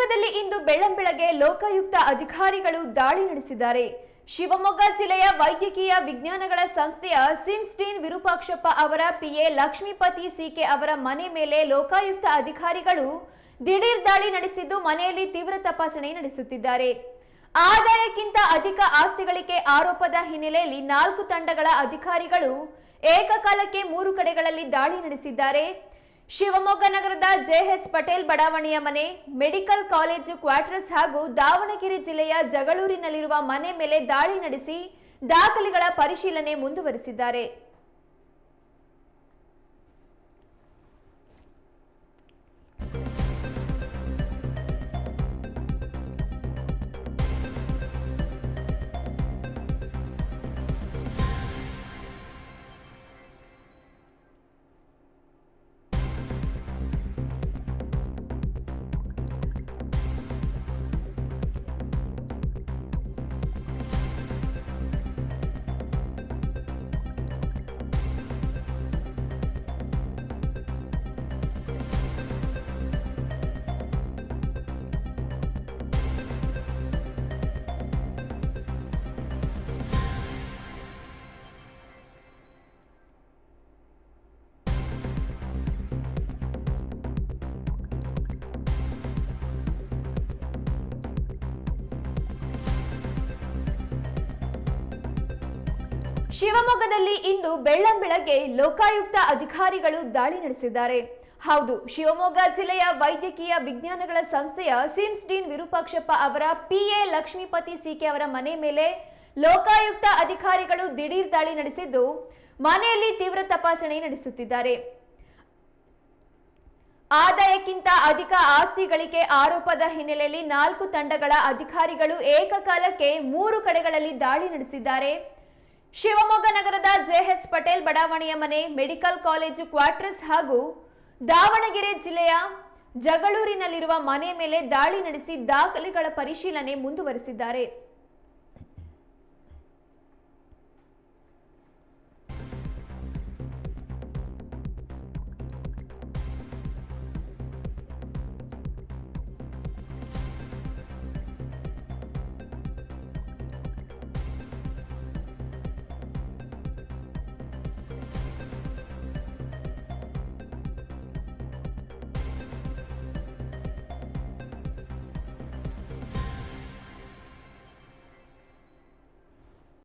ಶಿವಮೊಗ್ಗದಲ್ಲಿ ಇಂದು ಬೆಳ್ಳಂಬೆಳಗ್ಗೆ ಲೋಕಾಯುಕ್ತ ಅಧಿಕಾರಿಗಳು ದಾಳಿ ನಡೆಸಿದ್ದಾರೆ. ಶಿವಮೊಗ್ಗ ಜಿಲ್ಲೆಯ ವೈದ್ಯಕೀಯ ವಿಜ್ಞಾನಗಳ ಸಂಸ್ಥೆಯ ಸಿಮ್ಸ್ಟೀನ್ ವಿರೂಪಾಕ್ಷಪ್ಪ ಅವರ ಪಿಎ ಲಕ್ಷ್ಮೀಪತಿ ಸಿಕೆ ಅವರ ಮನೆ ಮೇಲೆ ಲೋಕಾಯುಕ್ತ ಅಧಿಕಾರಿಗಳು ದಿಢೀರ್ ದಾಳಿ ನಡೆಸಿದ್ದು ಮನೆಯಲ್ಲಿ ತೀವ್ರ ತಪಾಸಣೆ ನಡೆಸುತ್ತಿದ್ದಾರೆ. ಆದಾಯಕ್ಕಿಂತ ಅಧಿಕ ಆಸ್ತಿಗಳಿಕೆ ಆರೋಪದ ಹಿನ್ನೆಲೆಯಲ್ಲಿ ನಾಲ್ಕು ತಂಡಗಳ ಅಧಿಕಾರಿಗಳು ಏಕಕಾಲಕ್ಕೆ ಮೂರು ಕಡೆಗಳಲ್ಲಿ ದಾಳಿ ನಡೆಸಿದ್ದಾರೆ. ಶಿವಮೊಗ್ಗ ನಗರದ ಜೆಎಚ್ ಪಟೇಲ್ ಬಡಾವಣೆಯ ಮನೆ, ಮೆಡಿಕಲ್ ಕಾಲೇಜು ಕ್ವಾರ್ಟರ್ಸ್ ಹಾಗೂ ದಾವಣಗೆರೆ ಜಿಲ್ಲೆಯ ಜಗಳೂರಿನಲ್ಲಿರುವ ಮನೆ ಮೇಲೆ ದಾಳಿ ನಡೆಸಿ ದಾಖಲೆಗಳ ಪರಿಶೀಲನೆ ಮುಂದುವರಿಸಿದ್ದಾರೆ. ಶಿವಮೊಗ್ಗದಲ್ಲಿ ಇಂದು ಬೆಳ್ಳಂಬೆಳಗ್ಗೆ ಲೋಕಾಯುಕ್ತ ಅಧಿಕಾರಿಗಳು ದಾಳಿ ನಡೆಸಿದ್ದಾರೆ. ಹೌದು, ಶಿವಮೊಗ್ಗ ಜಿಲ್ಲೆಯ ವೈದ್ಯಕೀಯ ವಿಜ್ಞಾನಗಳ ಸಂಸ್ಥೆಯ ಸಿಮ್ಸ್ ಡೀನ್ ವಿರೂಪಾಕ್ಷಪ್ಪ ಅವರ ಪಿಎ ಲಕ್ಷ್ಮೀಪತಿ ಸಿಕೆ ಅವರ ಮನೆ ಮೇಲೆ ಲೋಕಾಯುಕ್ತ ಅಧಿಕಾರಿಗಳು ದಿಢೀರ್ ದಾಳಿ ನಡೆಸಿದ್ದು, ಮನೆಯಲ್ಲಿ ತೀವ್ರ ತಪಾಸಣೆ ನಡೆಸುತ್ತಿದ್ದಾರೆ. ಆದಾಯಕ್ಕಿಂತ ಅಧಿಕ ಆಸ್ತಿ ಗಳಿಕೆ ಆರೋಪದ ಹಿನ್ನೆಲೆಯಲ್ಲಿ ನಾಲ್ಕು ತಂಡಗಳ ಅಧಿಕಾರಿಗಳು ಏಕಕಾಲಕ್ಕೆ ಮೂರು ಕಡೆಗಳಲ್ಲಿ ದಾಳಿ ನಡೆಸಿದ್ದಾರೆ. ಶಿವಮೊಗ್ಗ ನಗರದ ಜೆಎಚ್ ಪಟೇಲ್ ಬಡಾವಣೆಯ ಮನೆ, ಮೆಡಿಕಲ್ ಕಾಲೇಜು ಕ್ವಾರ್ಟರ್ಸ್ ಹಾಗೂ ದಾವಣಗೆರೆ ಜಿಲ್ಲೆಯ ಜಗಳೂರಿನಲ್ಲಿರುವ ಮನೆ ಮೇಲೆ ದಾಳಿ ನಡೆಸಿ ದಾಖಲೆಗಳ ಪರಿಶೀಲನೆ ಮುಂದುವರೆಸಿದ್ದಾರೆ.